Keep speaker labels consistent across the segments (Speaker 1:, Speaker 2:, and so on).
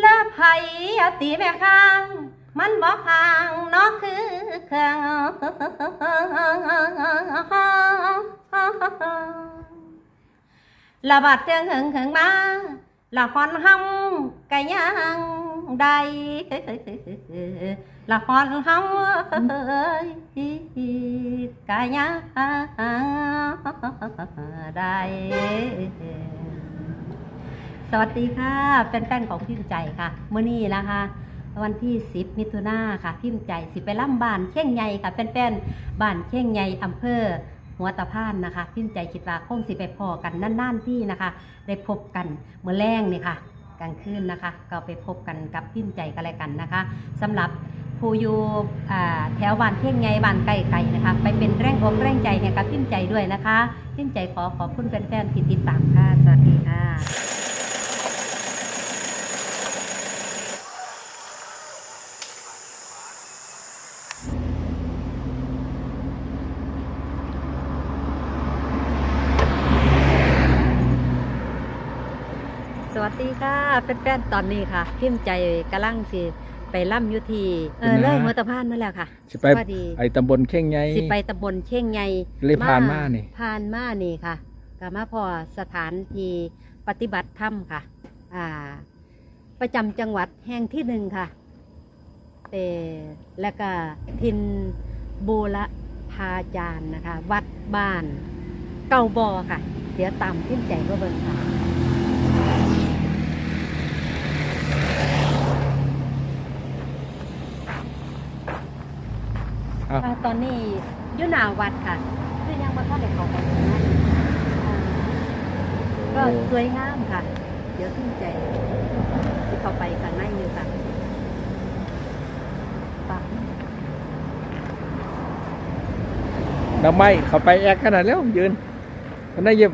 Speaker 1: และไผเอตีแม่ข้าง มันบอกข้างนอกคือเครื่องละบาดเจียงหึงหึงมาละคอนห้ำกะยังได้ละคอนห้ำกะยังได้ สวัสดีค่ะแฟนๆของพิมพ์ใจค่ะเมื่อนี้นะคะ วันที่ 10 มิถุนาค่ะ พิมพ์ใจสิไปล่ำบ้านเช่งใหญ่ค่ะแฟนๆบ้านเช่งใหญ่อำเภอหัวตะพานนะคะ พิมพ์ใจคิดว่าคงสิไปพอกันนั่นๆที่นะคะ ได้พบกันเมื่อแรงนี่ค่ะ กลางคืนนะคะ ก็ไปพบกันกับพิมพ์ใจกันแล้วกันนะคะสำหรับผู้อยู่แถวบ้านเช่งใหญ่บ้านไก่ๆนะคะ ไปเป็นแรงอกแรงใจให้กับพิมพ์ใจด้วยนะคะ พิมพ์ใจขอขอบคุณแฟนๆที่ติดตามค่ะ สวัสดีค่ะ ดีค่ะแฟนๆตอนนี้ค่ะ พิมพ์ใจกำลังสิไปล่ำอยุทีเออ
Speaker 2: เป็นไง
Speaker 1: เลยหัวตะพานมาแล้วค่ะ
Speaker 2: สิไป
Speaker 1: พอดี
Speaker 2: ไอ้ตำบลเข่งไง
Speaker 1: สิไปตำบลเชียงใหญ่
Speaker 2: เลยผ่านมานี่
Speaker 1: ผ่านมานี่ค่ะก็มาพอสถานที่ปฏิบัติธรรมค่ะ อ่า ประจำจังหวัดแห่งที่หนึ่งค่ะเออแล้วก็ทินบูรพาจารย์นะคะ วัดบ้านเก่าบอค่ะ เดี๋ยวตามพิมพ์ใจก็เบิ่งค่ะ
Speaker 2: อ้าว
Speaker 1: อ่าตอนนี้อยุนาวัดค่ะคือยังมาเข้าในเขาไปนะอ่าก็สวยงามค่ะ เดี๋ยวขึ้นใจที่เข้าไปข้างในอยู่ค่ะปัก
Speaker 2: ดอกไม้เขาไปแอกขนาดแล้วยืนมันได้เยี่ยม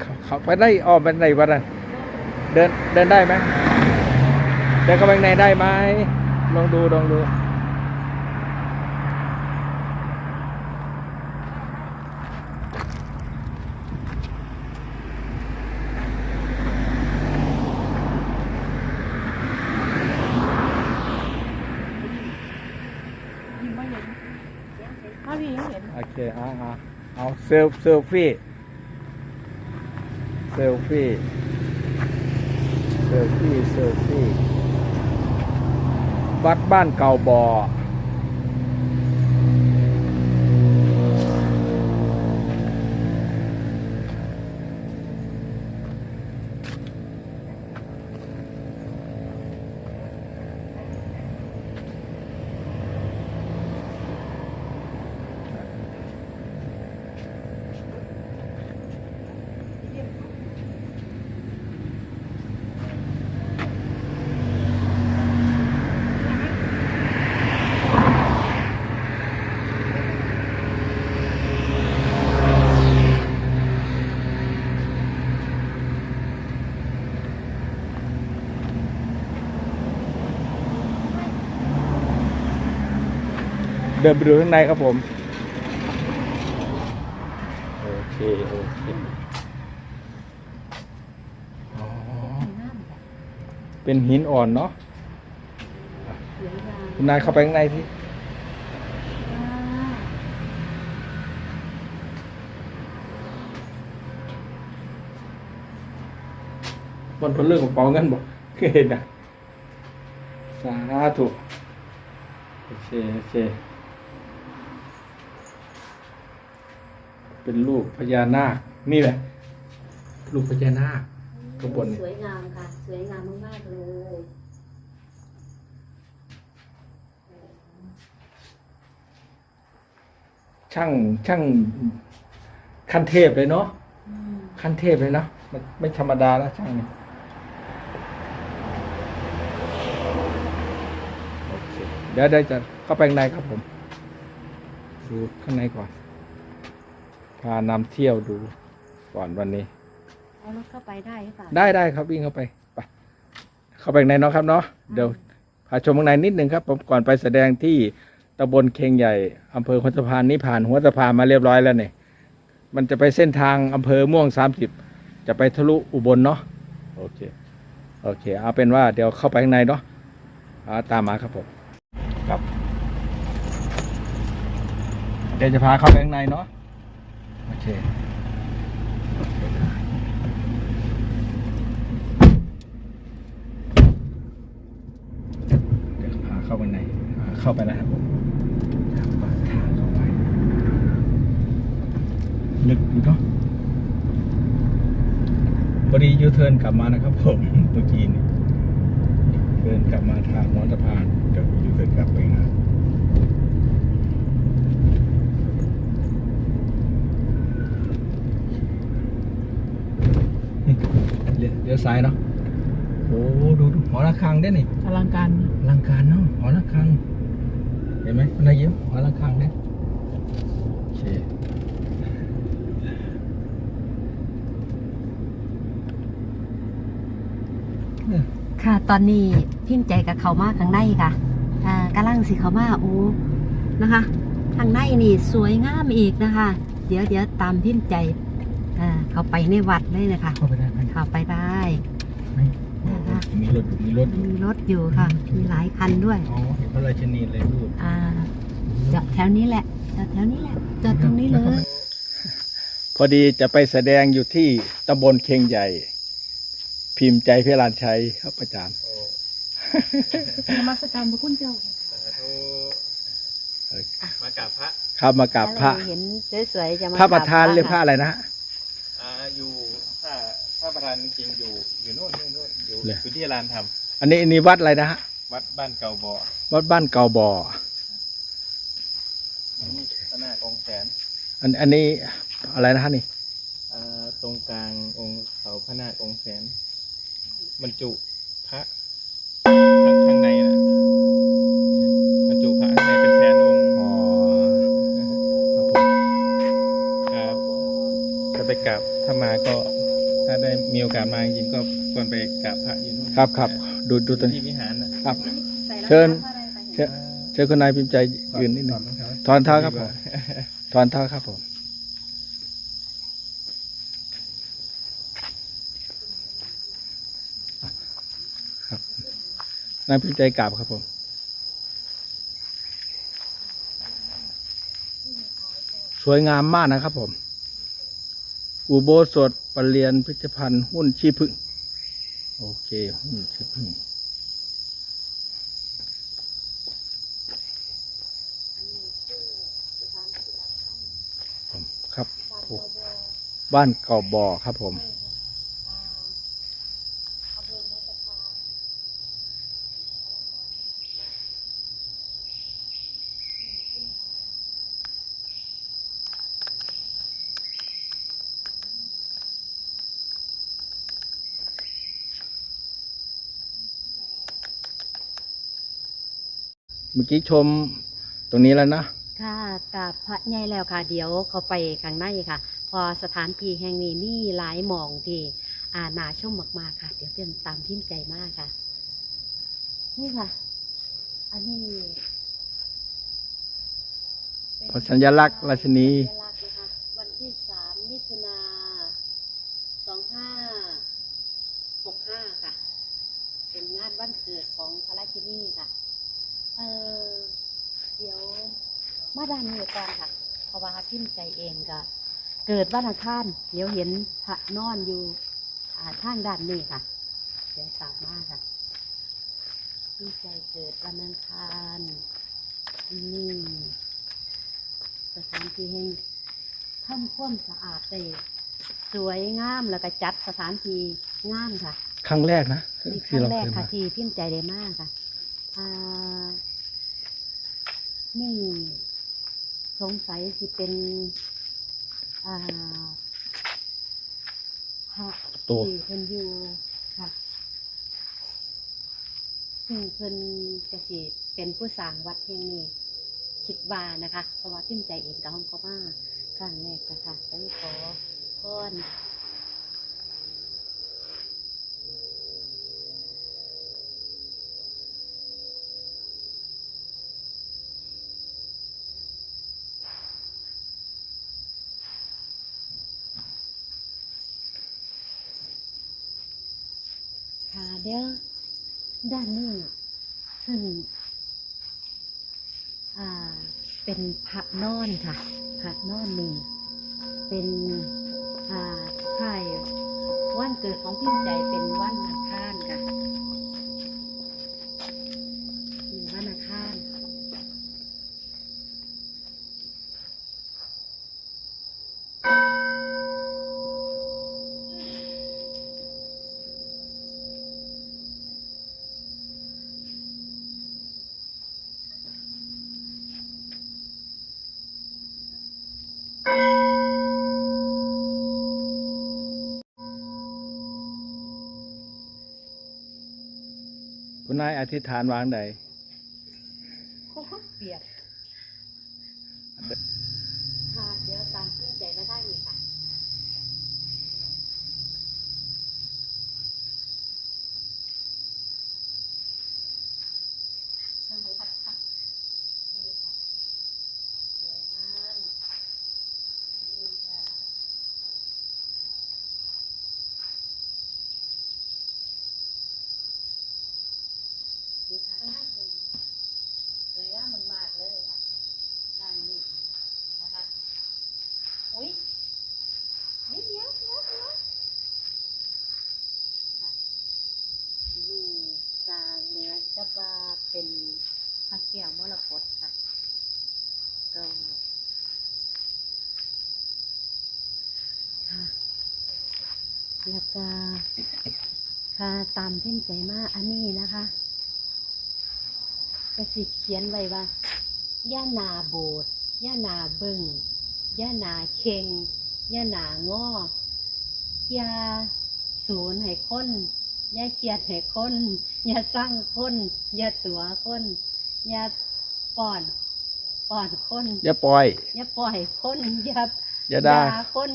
Speaker 2: เขาเขาไปได้ออมไปไหนวะน่ะเดินเดินได้ไหมเดินเข้าไปข้างในได้ไหมลองดูลองดู
Speaker 1: เขาดีเห็น
Speaker 2: โอเคเอาเอา เอาเซลเซลฟี่ เซลฟี่ เซลฟี่ เซลฟี่ วัดบ้านเก่าบ่อ เดินไปดูข้างในครับผม โอเค โอเคอ๋อเป็นหินอ่อนเนาะ
Speaker 1: สวยงาม
Speaker 2: คุณนายเข้าไปข้างในที่
Speaker 1: อ่า
Speaker 2: บนพลเรื่องของเป๋าเงินบอกเคยเห็นนะสาธุโอเค โอเค เป็นลูกพญานาค นี่แหละลูกพญานาคข้างบนเนี่ย
Speaker 1: สวยงามค่ะ สวยงามมากๆเลย
Speaker 2: ช่างช่างขั้นเทพเลยเนาะ
Speaker 1: อืม
Speaker 2: ขั้นเทพเลยเนาะมันไม่ธรรมดาแล้วช่างเนี่ยโอเคเดี๋ยวได้จะเข้าไปข้างในครับผม ดูข้างในก่อนพานำเที่ยวดูก่อนวันนี้
Speaker 1: เอารถเข้าไปได้หรือเปล่า
Speaker 2: ได้ได้ครับวิ่งเข้าไปไปเข้าไปข้างในเนาะครับเนาะเดี๋ยวพาชมข้างในนิดนึงครับผมก่อนไปแสดงที่ตำบลเคงใหญ่อำเภอหัวสะพานนี่ผ่านหัวสะพานมาเรียบร้อยแล้วเนี่ยมันจะไปเส้นทางอำเภอม่วงสามสิบจะไปทะลุอุบลเนาะโอเคโอเค เอาเป็นว่าเดี๋ยวเข้าไปข้างในเนาะเอาตามมาครับผมครับ เดี๋ยวจะพาเข้าไปข้างในเนาะโอ เคเดี๋ยวพาเข้าไปในเข้าไปแล้วครับผมเปิดทางเข้าไปลึกอยู่เนาะพอดียูเทิร์นกลับมานะครับผมเมื่อกี้นี่เดินกลับมาทางนอนสะพานเดี๋ยวยูเทิร์นกลับไปนะนี่ เลี้ยวเลี้ยวซ้ายเนาะโอ้ดูดูหอระฆังได้นี่
Speaker 3: อลังการนะ
Speaker 2: อลังการเนาะหอระฆัง เห็นไหมนายยิ้มหอระฆังเนี่ยโอเค
Speaker 1: ค่ะ ตอนนี้พิมพ์ใจกับเขามาข้างในค่ะอ่ากำลังสิเขามาโอ้นะคะ ข้างในนี่สวยงามอีกนะคะ เดี๋ยวเดี๋ยวตามพิมพ์ใจ อ่าเขาไปในวัดเลยนะคะ
Speaker 2: เข้าไปได้ไหม
Speaker 1: เข้าไปได้
Speaker 2: ไม่
Speaker 1: นะคะ
Speaker 2: มีรถอยู่มีรถอยู่
Speaker 1: มีรถอยู่ค่ะ มีหลายคันด้วย
Speaker 2: อ๋อเห็นพระราชินีเลยรูป
Speaker 1: อ่าจอดแถวนี้แหละจอดแถวนี้แหละจอดตรงนี้เลย
Speaker 2: พอดีจะไปแสดงอยู่ที่ตำบลเคียงใหญ่ พิมพ์ใจเพลานชัยครับอาจารย์
Speaker 3: นมัสการพระคุณเจ้า
Speaker 4: มากับพระ
Speaker 2: ครับมากับพระ
Speaker 1: เห็นสวยๆจะมา
Speaker 2: พระประธาน
Speaker 1: กบ
Speaker 2: หรือพระอะไรนะฮะ
Speaker 4: อ่าอยู่ถ้าพระประธานจริงๆอยู่อยู่โน่นโน่นโน่นอยู่
Speaker 2: เลย
Speaker 4: อยู่ที่ลานธรรม
Speaker 2: อันนี้อันนี้วัดอะไรนะฮะ
Speaker 4: วัดบ้านเก่าบ่อ
Speaker 2: วัดบ้านเก่าบ่อ
Speaker 4: นี่พระนาคองค์แสน
Speaker 2: อันอันนี้อะไรนะฮะนี่
Speaker 4: อ่าตรงกลางองค์เขาพระนาคองค์แสนบรรจุพระข้างข้างในนะบรรจุพระข้างในเป็นแสน ถ้ามาก็ถ้าได้มีโอกาสมาจริงๆก็ควรไปกราบพระอยู่นู่น
Speaker 2: ครับครับดูดูตัวนี้
Speaker 4: ที่วิหารนะ
Speaker 2: ครับ
Speaker 1: ใส่รอง
Speaker 2: เชิญ
Speaker 1: ท้าอะไรไป
Speaker 2: เชิญเชิญคุณนายพิมพ์ใจยืนนิดหนึ่งถอนเท้าครับผมถอนเท้าครับผมครับนายพิมพ์ใจกราบครับผมสวยงามมากนะครับผม อุโบสถปรเรียนพิพิธภัณฑ์ หุ้นชีพึ่ง โอเค หุ้นชีพึ่งครับ บ้านเก่าบ่อครับผม เมื่อกี้ชมตรงนี้แล้วนะ
Speaker 1: ค่ะกราบพระใหญ่แล้วค่ะ เดี๋ยวเขาไปข้างในค่ะ พอสถานที่แห่งนี้นี่หลายหมองที่อานาชมมากๆค่ะ เดี๋ยวเตรียมตามพิมพ์ใจมากค่ะ นี่ค่ะ อันนี้เป็น
Speaker 2: สัญลักษณ์ราชินี
Speaker 1: สัญลักษณ์นะคะวันที่สามมิถุนาสองห้าหกห้าค่ะ เป็นงานวันเกิดของพระราชินีค่ะ เออเดี๋ยว มาด้านนี้ก่อนค่ะ เพราะว่าพิมพ์ใจเองก็เกิดวันอังคารเดี๋ยวเห็นพระนอนอยู่อ่าทางด้านนี้ค่ะ เดี๋ยวตามมาค่ะพิมพ์ใจเกิดวันอังคารอืมสถานที่แห่งทำความสะอาดได้สวยงามแล้วก็จัดสถานที่งามค่ะ
Speaker 2: ครั้งแรกนะ
Speaker 1: นี่ค
Speaker 2: ที่
Speaker 1: รั้ง
Speaker 2: เรา
Speaker 1: แรก
Speaker 2: เคย
Speaker 1: ค่ะ
Speaker 2: มา
Speaker 1: ที่พิมพ์ใจได้มากค่ะอ่านี่ สงสัยสิเป็นอ่าพระ
Speaker 2: ตัว
Speaker 1: ที่เพิ่นอยู่ค่ะซึ่งเพิ่นกสิเป็นผู้สร้างวัดแห่งนี้คิดว่านะคะ เพราะว่าพิมพ์ใจเองกับห้องก็มาครั้งแรกนะคะไปขอพร เดี๋ยวด้านนี้ซึ่งอ่าเป็นพระนอนค่ะพระนอนนี่เป็นอ่าใช่วันเกิดของพี่ใจเป็นวันอังคารค่ะ อ
Speaker 2: ธิษฐานวางใด
Speaker 1: เปียกค่ะเดี๋ยวตามพี่ใจมาได้อีกค่ะ ใช่ค่ะค่ะนี่ค่ะสวยงามนี่ค่ะนี่ค่ะสวยงามมากๆเลยค่ะ ด้านนี้นะคะอุ้ยนี่เดี๋ยวเดี๋ยวเดี๋ยวค่ะนี่จางเนื้อจะว่าเป็นพระเกี่ยวมรกตค่ะ ก็ค่ะแล้วก็ ค่ะ ตามเส้นใจมากอันนี้นะคะกระสิเขียนไว้ว่าย่านาโบดย่านาเบิงย่านาเค็งย่าหนางอยาศูนย์ให้คนอย่าเครียดให้คนอย่าสร้างคนอย่าตัวคนอย่าป้อนป้อนคน
Speaker 2: อย่าปล่อย
Speaker 1: อย่าปล่อยคนอย่า
Speaker 2: อย่าด่า
Speaker 1: คน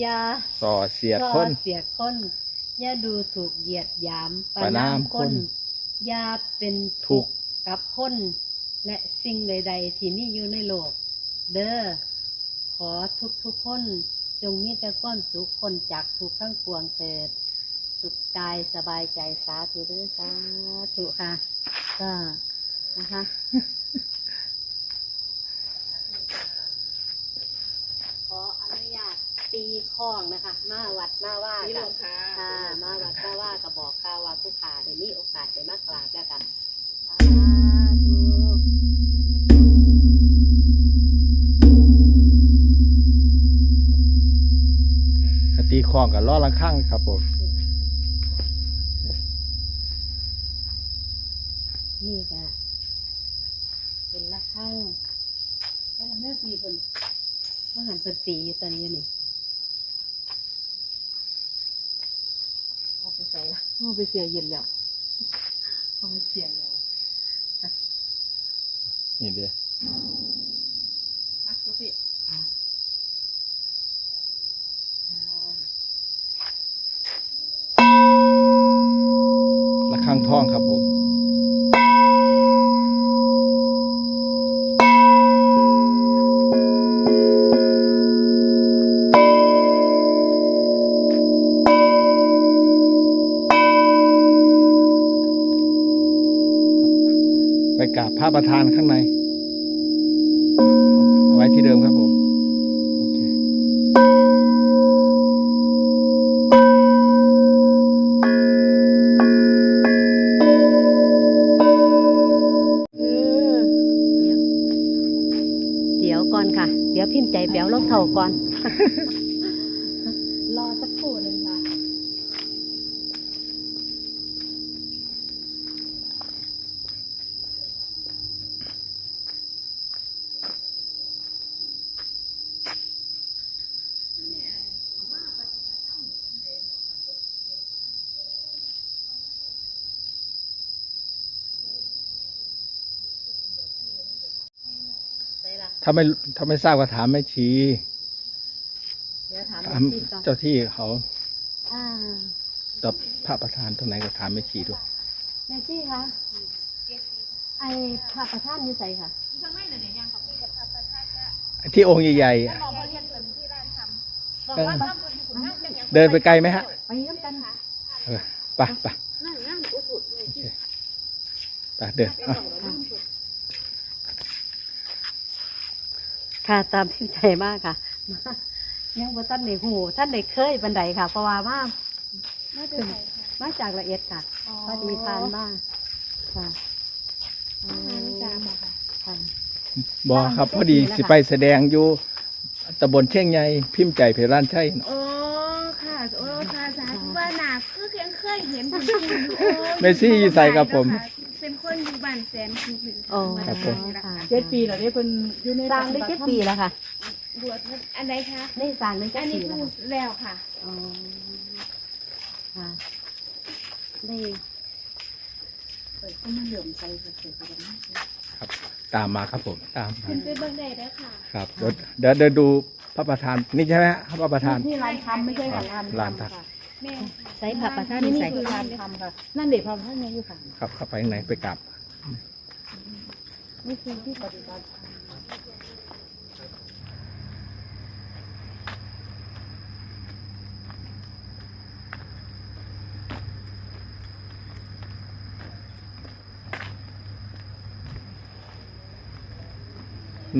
Speaker 1: อย่า
Speaker 2: ส่อเสียด
Speaker 1: ส่อ
Speaker 2: คน
Speaker 1: เสียดคน อย่าดูถูกเหยียดหยาม
Speaker 2: ประณามคน
Speaker 1: อย่าเป็น
Speaker 2: ทุกข์
Speaker 1: กับคนและสิ่งใด ๆ ที่มีอยู่ในโลก เด้อขอทุกทุกๆคน จงมีแต่ความสุขคนจากทุกทั้งปวงเถิด สุขกายสบายใจสาธุเด้อสาธุค่ะ ก็นะคะ ขออนุญาต ตีข้องนะคะ มาวัดมาว่า
Speaker 3: พี่
Speaker 1: กั
Speaker 3: ล
Speaker 1: น
Speaker 3: งค่ะ
Speaker 1: ค่ะมาวัดมาว่าก็บอกข่าวว่าผู้ขาได้มีโอกาสได้มากราบแล้วกันสาธุ
Speaker 2: คตีคลองกับล้อลังข้างครับผม
Speaker 1: นี่จ้ะเป็นละข้างแล้วแม่ตีเป็นมหันเป็นตีอยู่ตอนนี้นี่ เอาไปใส่ละ
Speaker 3: โอ้ไปเสียเย็นแล้ว
Speaker 1: เอาไปเสียงเลย
Speaker 2: นี่เดียว
Speaker 3: อะก็พี่
Speaker 1: อะอ่า
Speaker 2: ละข้างท้องครับผม ราบพระประธานข้างในเอาไว้ที่เดิมครับผมเดี๋
Speaker 1: ยวเดี๋ยวก่อนค่ะ เดี๋ยวพิมพ์ใจแป๋วลงเท่าก่อน รอสักครู่หนึ่งค่ะ ใช่ละ
Speaker 2: ถ้าไม่ถ้าไม่ทราบก็ถามแม่ชี
Speaker 1: เดี๋ยวถาม
Speaker 2: ถาม
Speaker 1: พี่ก่อน
Speaker 2: เจ้าที่เขา
Speaker 1: อ่า
Speaker 2: ตอบพระประธานตรงไหนก็ถามแม่ชีด้วย
Speaker 1: แม่จี้คะไอพระประธานอยู่ใส่ค่ะ
Speaker 2: ที่องค์ใหญ่ๆอะเออเดินไปไกลไหมฮะ
Speaker 1: ไปน้ำกันค่ะ
Speaker 2: เออไปไป
Speaker 1: นั่นนั่นไป
Speaker 2: ไปเดินอะ
Speaker 1: ค่ะ ตามพิมพ์ใจมากค่ะมายังว่าท่านในหูท่านในเคยบันไดค่ะ เพราะว่ามา
Speaker 3: น่าจะใส่ค่ะ
Speaker 1: มาจากละเอียดค่ะพอดีทานมากค่ะ
Speaker 3: อาหารจามอะค่ะ
Speaker 1: ค่ะ
Speaker 2: บอครับพอดีสิไปแสดงอยู่ตำบลเชียงใหญ่พิมพ์ใจเพร้านใช่
Speaker 3: โอ้ค่ะโอ้ค่ะสาธุว่านาคือยังเคยเห็นจริงๆอยู่โอ้
Speaker 2: เมซี่อยู่ใส่ครับผม
Speaker 3: เป็นคนอยู่บ้านแสนคือหนึ่ง
Speaker 1: โอ้
Speaker 2: ครับผม
Speaker 1: ค่ะ
Speaker 5: เจ็ดปีแล้วเนี่ยเพิ่นอยู่ใน
Speaker 1: สร้างได้เจ็ดปีแล้วค่ะ
Speaker 3: บวชอันใดคะ
Speaker 1: ได้สร้างได้เจ็
Speaker 3: อั
Speaker 1: ด
Speaker 3: น
Speaker 1: ปี
Speaker 3: นี้
Speaker 1: แล้ว
Speaker 3: พู
Speaker 1: ค่ะ
Speaker 3: ดแล้วค่ะ
Speaker 1: อ๋อค่ะได้
Speaker 5: เปิดก็มาเหลื่อมใส่เฉยๆกันนะ
Speaker 2: ตามมาครับผม ตามมา
Speaker 3: เป็นไปเบิ่งได้ได้อค่ะ
Speaker 2: ครับเดี๋ยวเดี๋ยวเดินดูพระประธานนี่ใช่ไหมฮะพระประธาน
Speaker 5: นี่ร้านทำไม่ใช่ค่ะร้าน
Speaker 2: ร้านทำ
Speaker 5: ค่ะ
Speaker 3: แม่
Speaker 1: ใส่ผักประทาน
Speaker 5: นี่
Speaker 1: นี่
Speaker 5: นี่
Speaker 1: ใส่
Speaker 5: คือร้านทำค่ะนั่นเด็กพระท่านยังอยู่ค่ะ
Speaker 2: ครับเข้าไปข้างในไปกราบ
Speaker 5: นี่คือที่ปฏิบัติ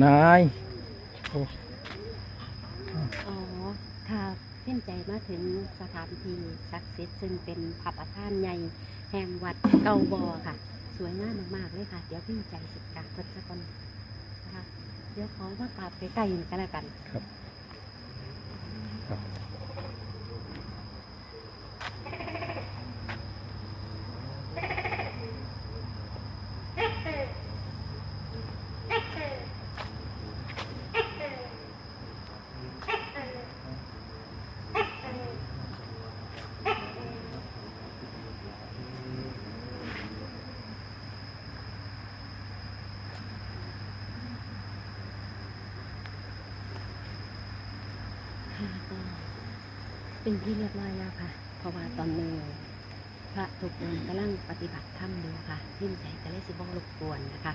Speaker 2: นาย
Speaker 1: อ๋อค่ะพิมพ์ ใจมาถึงสถานที่ศักดิ์สิทธิ์ซึ่งเป็นพระประธานใหญ่แห่งวัดเกาบอค่ะ สวยงามมากๆเลยค่ะ เดี๋ยวพี่ใจสิกาเพิ่นสักก่อนนะคะเดี๋ยวขอมากราบใกล้ๆกันแล้วกัน
Speaker 2: ครับ ค่ะ
Speaker 1: ก็ เป็นที่เรียบร้อยแล้วค่ะ เพราะว่าตอนนี้พระทุกองค์กำลังปฏิบัติธรรมอยู่ค่ะพิมพ์ใจก็เลยสิบองรบกวนนะคะ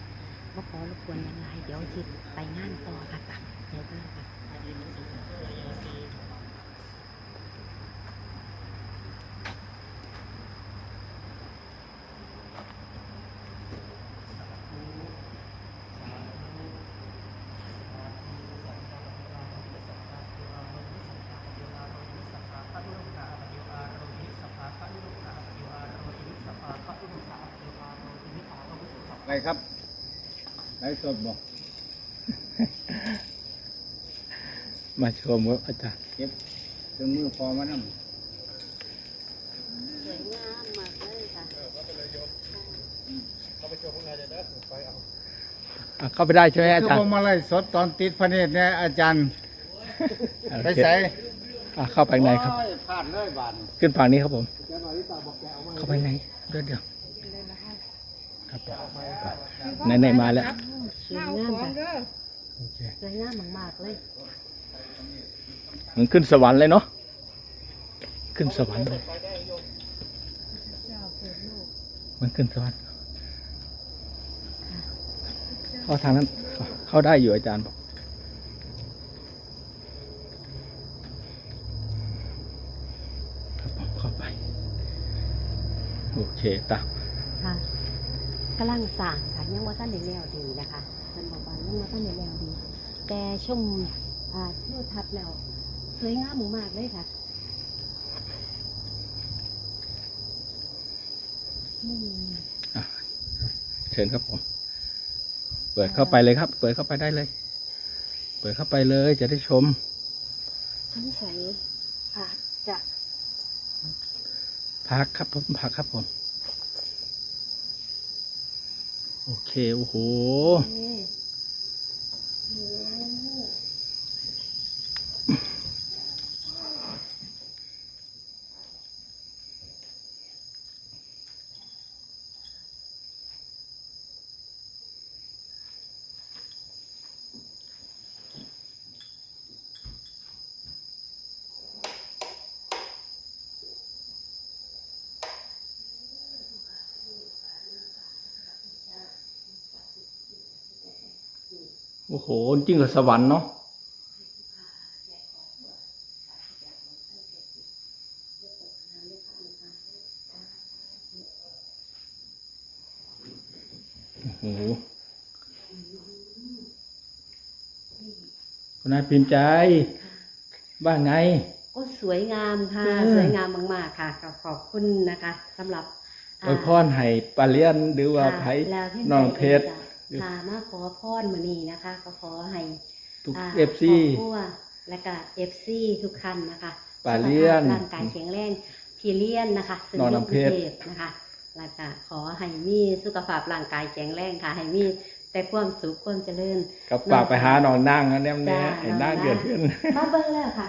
Speaker 1: บ่ขอรบกวนยังไงเดี๋ยวสิไปงานต่อค่ะตับเดี๋ยวเด้อค่
Speaker 6: อะไรครับไลฟ์สดบอก
Speaker 2: มาชมว่าอาจารย์
Speaker 6: เก็บเครื่องมือพอมานั่ง
Speaker 1: สวยงามมากเลยค่ะ
Speaker 2: อะเข้าไปได้ใช่ไหมอา
Speaker 6: คือ
Speaker 2: จาร
Speaker 6: ผ
Speaker 2: ย์
Speaker 6: มมาไล่สดตอนติดพระเนตรเนี่ยอาจารย์
Speaker 2: โอ
Speaker 6: ไป
Speaker 2: เค
Speaker 6: ใส่
Speaker 2: อะเข้าไปข้างในครับ
Speaker 6: โอ้ยผ่านเลยบาน
Speaker 2: ขึ้นฝั่งนี้ครับผม เข้าไปในเดี๋ยวเดี๋ยว ครับในในๆมาแล้ว
Speaker 1: สวยงามค่ะ
Speaker 2: โอเค
Speaker 1: สวยงามมากๆเลย
Speaker 2: เหมันขึ้นสวรรค์เลยเนาะขึ้นสวรรค์เลยมันขึ้นสวรรค์เข้าทางนั้นเข้าได้อยู่อาจารย์บอกครับผมเข้าไป โอเคตาม
Speaker 1: ค่ะ กำลังสั่งค่ะยังว่าท่านในแล้วดีนะคะท่านบอกว่ายังว่าท่านในแล้วดี แต่ชมอ่าเที่ยวทัศน์แล้วสวยงามมากๆเลยค่ะอืม
Speaker 2: เชิญครับผม เปิดเข้าไปเลยครับ เปิดเข้าไปได้เลย เปิดเข้าไปเลยจะได้ชม
Speaker 1: สงสัยอาจจะ
Speaker 2: พักครับผมพักครับผม โอเค โอ้โห
Speaker 1: โอ้โห
Speaker 2: โอ้โหจริงกับสวรรค์เนาะโอ้โหคุณนายพิมพ์ใจ บ้างไง
Speaker 1: ก็สวยงามค่ะ
Speaker 2: เออ
Speaker 1: สวยงามมาก ๆ ค่ะก็ขอบคุณนะคะสำหรับ
Speaker 2: อวยพรให้ปลาเลียนหรือว่าไผ
Speaker 1: ค่ะแล้วที่
Speaker 2: น้องเพชร
Speaker 1: ค่ะมาขอพรมื้อนี้นะคะ ก็ขอให้
Speaker 2: ทุกาเอฟซี
Speaker 1: ครอบครัวและก็เอฟซีทุกคันนะคะ
Speaker 2: ป่าเลี้ยน
Speaker 1: สุขภาพร่างกายแข็งแรงพี่เลี้ยนนะคะซึ่ง
Speaker 2: น้อง
Speaker 1: อยู่
Speaker 2: น้ำ
Speaker 1: ก
Speaker 2: เพ
Speaker 1: รุง
Speaker 2: ชร
Speaker 1: เทพนะคะแล้วก็ขอให้มีสุขภาพร่างกายแข็งแรงค่ะ ให้มีแต่ความสุขความเจริญ
Speaker 2: กับฝากไปหาน้องนั่งอันเนี้ยแน่
Speaker 1: จ้า
Speaker 2: ไอ้นั่งเกิดขึ้น
Speaker 1: มาเบิ่งแล้วค่ะ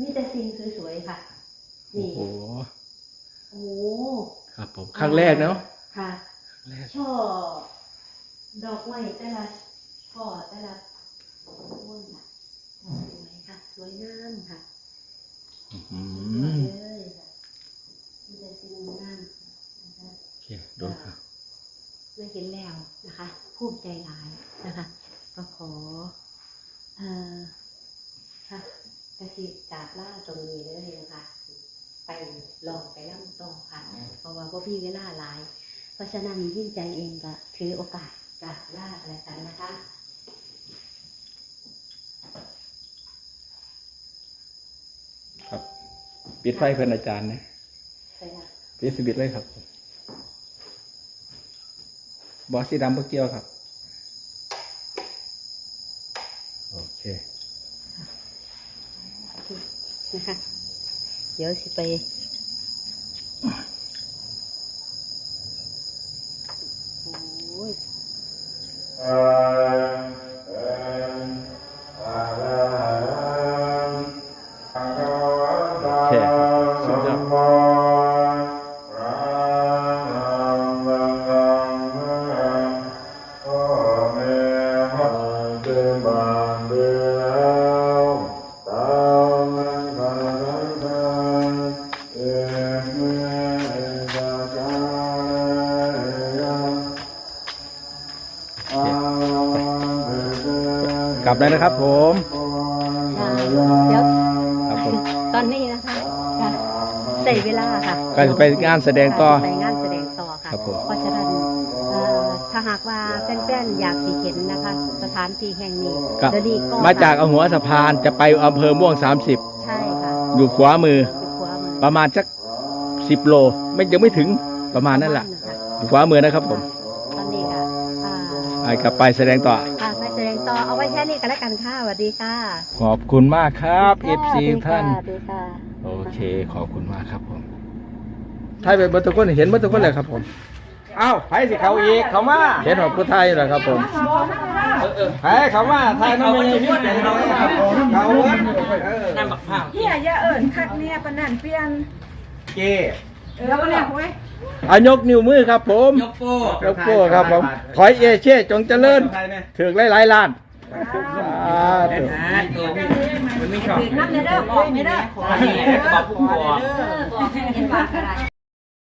Speaker 1: มีแต่สิ่งสวยๆค่ะ
Speaker 2: โอ้
Speaker 1: นี่
Speaker 2: โห
Speaker 1: โอ้โห
Speaker 2: ครับผมครั้งแรกเนาะ
Speaker 1: ค่ะ
Speaker 2: แรก
Speaker 1: ช่อ ดอกไม้แต่ละช่อแต่ละต้นค่ะสวยค่ะ สวยงามค่ะ
Speaker 2: อื
Speaker 1: สวย
Speaker 2: ม
Speaker 1: เลยค่ะมีแต่สิ่งงามนะคะ
Speaker 2: โอเคดูครับ
Speaker 1: ไม่เห็นแล้วนะคะภูมิใจหลายนะคะ ก็ขอเอ่อค่ะกสิจากล่าตรงนี้เลยนะคะไปลองไปล่ำต่อค่ะ เพราะว่าพวกพี่เวลาหลาย เพราะฉะนั้นยิ่งใจเองก็ถือโอกาส จากล่าอะไรกันนะคะ
Speaker 2: ครับ ปิดไฟเพื่อนอาจารย์นะ
Speaker 1: ไปละ
Speaker 2: ปิดสวิตช์เลยครับ บอสสีดำเมื่อกี้ยวครับ โอเค
Speaker 1: นะคะ เดี๋ยวสิไป โอ้ย
Speaker 2: โบเลยนะครับ ผม
Speaker 1: ค่ะเดี๋ยว
Speaker 2: ครับผม
Speaker 1: ตอนนี้นะคะค่ะได้เวลาค่ะ
Speaker 2: ก็จะไปงานแสดงต่อ
Speaker 1: ไปงานแสดงต่อค่ะ
Speaker 2: ครับผม
Speaker 1: เพราะฉะนั้นเอ่อถ้าหากว่าแฟนๆอยากสิเห็นนะคะ สถานที่แห่งนี้
Speaker 2: ครับ
Speaker 1: เดี๋ยวนี้ก็
Speaker 2: มาจากเอาหัวสะพานจะไปอำเภอม่วง
Speaker 1: ใช่ค่ะ
Speaker 2: 30อยู่ขวามือ
Speaker 1: อยู่ขวามือ
Speaker 2: ประมาณสักสิบโล ไม่ยังไม่ถึงประมาณนั่นแหละ
Speaker 1: ค่
Speaker 2: อยู่ขวามือนะครับผม
Speaker 1: ตอนนี้ค่ะอ่า
Speaker 2: ไปกลับไปแสดงต่อ
Speaker 1: ค่ะไปแสดง ต่อเอาไว้แค่นี้กันแล้วกันค่ะสวัสดีค่ะ
Speaker 2: ขอบคุณมากครับ FC
Speaker 1: ค่ะ
Speaker 2: ท่าน
Speaker 1: สวัสดีค่ะ
Speaker 2: โอเค ขอบคุณมากครับผมถ่ายไปเบัตรคนเห็นเบัตรคนเลยครับผมอ้าวไผสิเขาอีกเขามาเห็นของผู้ไทยเหรอครับผมไผเขามาไทยน้องไม่ใช่พี่แต่เขาครับเขาเออ
Speaker 3: เฮียอย่าเอิญคักเนี่ยปานนันเปลี่ยน
Speaker 2: เก้
Speaker 3: แล้วก็เนี่ยเว้ย
Speaker 2: อายกนิ้วมือครับ ผม
Speaker 6: ยกโป้
Speaker 2: ยกโป้ครับผมขอยเอเช่จงเจริญถือหลายๆล้านสาธุ
Speaker 6: มันไม่ชอบ
Speaker 1: นับเลยเด้อบอกเลยเด้อ
Speaker 6: นี่กระบอกพุ่งบัว
Speaker 1: เออบอก